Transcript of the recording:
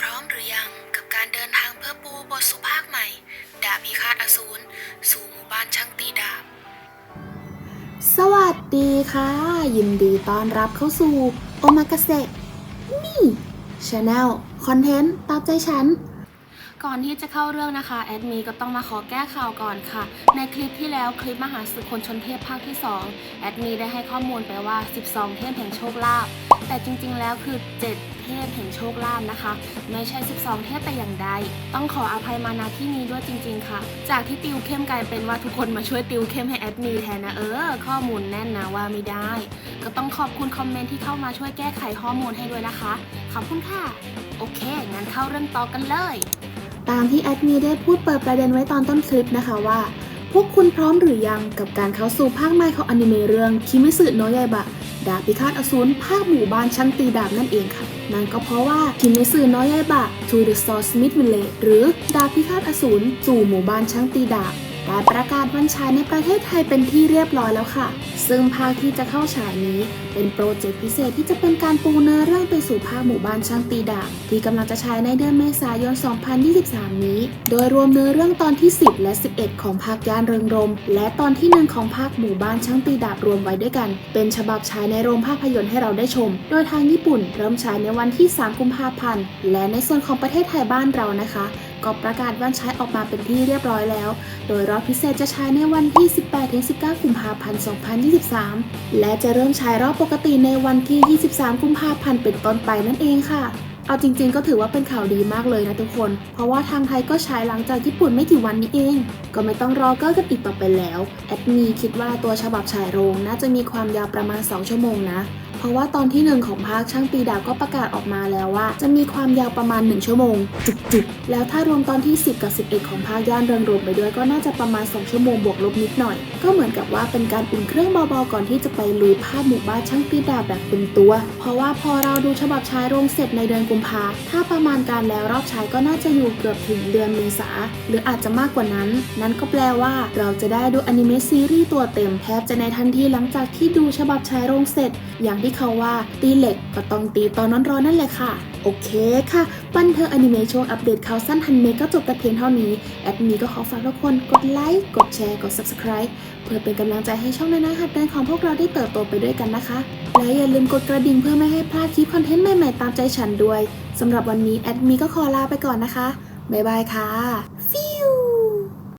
พร้อมหรือยังกับการเดินทางเพื่อปูบทสุภาคใหม่ ดาบพิฆาตอสูรสู่หมู่บ้านช่างตีดาบ สวัสดีค่ะ ยินดีต้อนรับเข้าสู่โอมากาเซนี่ชาแนลคอนเทนต์ตามใจฉัน ก่อนที่จะเข้าเรื่องนะคะแอดมีก็ต้องมาขอแก้ข่าวก่อนค่ะ ในคลิปที่แล้วคลิปมหาศึกคนชนเทพภาคที่ 2 แอดมีได้ให้ข้อมูลไปว่า 12 เทพแห่งโชคลาภแต่จริงๆ แล้วคือ 7 เทพแห่งโชคลาภนะคะ ไม่ใช่ 12 เทพแต่อย่างใด ต้องขออภัยมาณที่นี้ด้วยจริง ๆ ค่ะ จากที่ติวเข้มกลายเป็นว่าทุกคนมาช่วยติวเข้มให้แอดมีแทนนะเออ ข้อมูลแน่นนะว่าไม่ได้ ก็ต้องขอบคุณคอมเมนต์ที่เข้ามาช่วยแก้ไขข้อมูลให้ด้วยนะคะ ขอบคุณค่ะ โอเค งั้นเข้าเรื่องต่อกันเลย ตามที่แอดมีได้พูดเปิดประเด็นไว้ตอนต้นคลิปนะคะว่า พวกคุณพร้อมหรือยังกับการเข้าสู่ภาคใหม่ของอนิเมะเรื่องคิมิสึโนะยายบะดาบพิฆาตอสูรภาคหมู่บ้านชั้นตีดาบนั่นเองค่ะ นั่นก็เพราะว่าคิมิสึโนะยายบะ To the Sword Smith Village หรือดาบพิฆาตอสูรสู่หมู่บ้านชั้นตีดาบได้ประกาศวันฉายในประเทศไทยเป็นที่เรียบร้อยแล้วค่ะซึ่งภาคที่จะเข้าฉายนี้ เป็นโปรเจกต์พิเศษที่จะเป็นการปูเนื้อเรื่องไปสู่ภาคหมู่บ้านช่างตีดาบที่กำลังจะฉายในเดือนเมษายน 2023 นี้ โดยรวมเนื้อเรื่องตอนที่ 10 และ 11 ของภาคยานเริงรม และตอนที่ 1 ของภาคหมู่บ้านช่างตีดาบรวมไว้ด้วยกัน เป็นฉบับฉายในโรงภาพยนตร์ให้เราได้ชม โดยทางญี่ปุ่นเริ่มฉายในวันที่ 3 กุมภาพันธ์ และในส่วนของประเทศไทยบ้านเรานะคะก็ประกาศวันฉายออกมาเป็นที่เรียบร้อยแล้ว โดยรอบพิเศษจะฉายในวันที่ 18-19 กุมภาพันธ์ 2023และจะเริ่มใช้รอบปกติในวันที่ 23 กุมภาพันธ์เป็นต้นไปนั่นเองค่ะ เอาจริงๆ ก็ถือว่าเป็นข่าวดีมากเลยนะทุกคน เพราะว่าทางไทยก็ใช้หลังจากญี่ปุ่นไม่กี่วันนี้เอง ก็ไม่ต้องรอเก็กันอีกต่อไปแล้ว แอดมีคิดว่าตัวฉบับฉายโรงน่าจะมีความยาวประมาณ 2 ชั่วโมงนะ ราะว่าตอนที่หนึ่งของภาคช่างตีดาก็ประกาศออกมาแล้วว่า จะมีความยาวประมาณ 1 ชั่วโมง จุกๆ แล้วถ้ารวมตอนที่ 10 กับ 11 ของภาคย่านเริงรวมไปด้วยก็น่าจะประมาณ 2 ชั่วโมงบวกลบนิดหน่อย ก็เหมือนกับว่าเป็นการอุ่นเครื่องเบาๆก่อนที่จะไปลุยภาพหมู่บ้านช่างตีดาแบบเต็มตัว เพราะว่าพอเราดูฉบับฉายโรงเสร็จในเดือนกุมภาถ้าประมาณการแล้วรอบฉายก็น่าจะอยู่เกือบถึงเดือนเมษาหรืออาจจะมากกว่านั้น นั่นก็แปลว่าเราจะได้ดูอนิเมะซีรีส์ตัวเต็มแทบจะในทันทีหลังจากที่ดูฉบับฉายโรงเสร็จอย่างที่เขาว่า ตีเหล็กก็ต้องตีตอนร้อนๆนั่นแหละค่ะ โอเคค่ะ บันเทิงอนิเมะช่วงอัปเดตข่าวสั้นทันเมก็จบแต่เพียงเท่านี้ แอดมีก็ขอฝากทุกคนกดไลค์ กดแชร์ กด subscribe เพื่อเป็นกำลังใจให้ช่องในนะหัดเดินของพวกเราได้เติบโตไปด้วยกันนะคะ และอย่าลืมกดกระดิ่งเพื่อไม่ให้พลาดคลิปคอนเทนต์ใหม่ๆตามใจฉันด้วยสำหรับวันนี้แอดมีก็ขอลาไปก่อนนะคะบ๊ายบายค่ะฟิ